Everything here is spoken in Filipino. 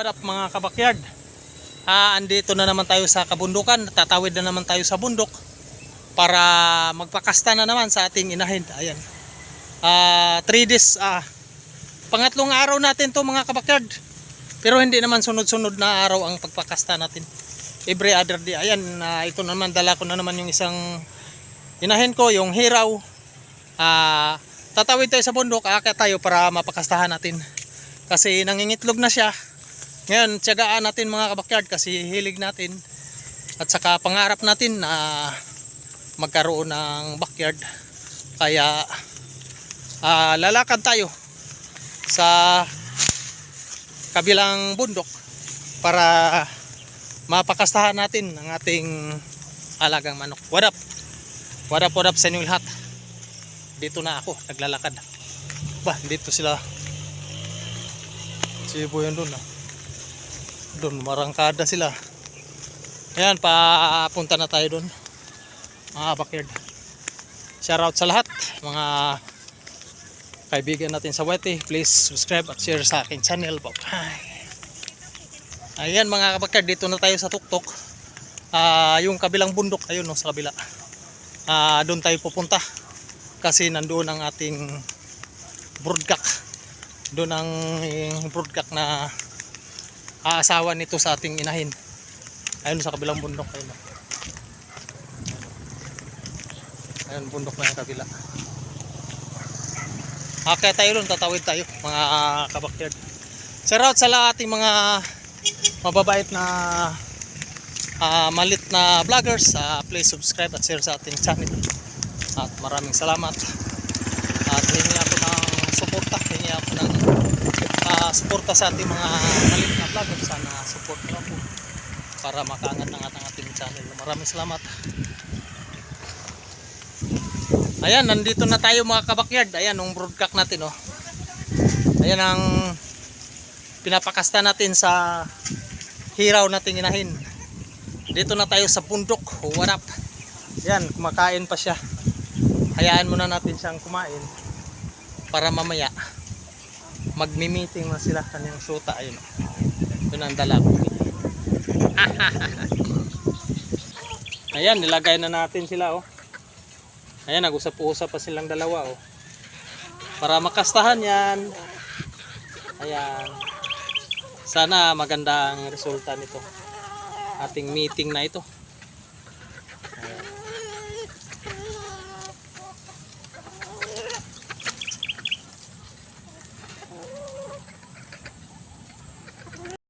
what up mga kabakyard? Ah, andito na naman tayo sa kabundukan. Tatawid na naman tayo sa bundok para magpakasta na naman sa ating inahin. Ayan. Ah, 3 days ah pangatlong araw natin to mga kabakyard. Pero hindi naman sunod-sunod na araw ang pagpakasta natin. Every other day. Ayan, ah, ito naman dala ko na naman yung isang inahin ko, yung hiraw. Ah, tatawid tayo sa bundok, aakyat tayo para mapakastahan natin. Kasi nangingitlog na siya. Ngayon, tiyagaan natin mga kabakyard kasi hilig natin. At saka pangarap natin na magkaroon ng backyard. Kaya ah, lalakad tayo sa kabilang bundok para mapakastahan natin ang ating alagang manok. What up? What up, what up sa inyong lahat? Dito na ako, naglalakad. Ba, dito sila Si Boy doon ah. Doon marangkada sila. Ayan, papunta na tayo doon. Mga backyard. Shout out sa lahat. Mga kaibigan natin sa Wete. Please subscribe at share sa aking channel. Bye. Ayan mga kabakard, dito na tayo sa tuktok. Ah, yung kabilang bundok, ayun no, sa kabila. Ah, doon tayo pupunta. Kasi nandoon ang ating broodcock doon ang broodcock na aasawa nito sa ating inahin. Ayun sa kabilang bundok. Ayun oh. ayun bundok na yung kabila. Okay tayo doon tatawid tayo mga kabakyard shout out sa lahat ating mga mababait na ah, malit na vloggers Ah, please subscribe at share sa ating channel. At maraming salamat. At hingi ako ng suporta hingi ako ng suporta sa ating mga malit na vlogger sana support nyo ako para makaangat ng ating ating channel. Maraming salamat. Ayan nandito na tayo mga kabakyard. Ayan yung broadcast natin oh. Ayan ang pinapakasta natin sa hiraw nating inahin. Dito na tayo sa bundok. What up yan kumakain pa siya. Hayaan muna natin siyang kumain para mamaya magmi-meeting na sila kanyang suta ayun. Yun ang dala ko ayan nilagay na natin sila oh. Ayan nag-usap-usap pa silang dalawa oh. Para makastahan yan. Ayan. Sana maganda ang resulta nito. Ating meeting na ito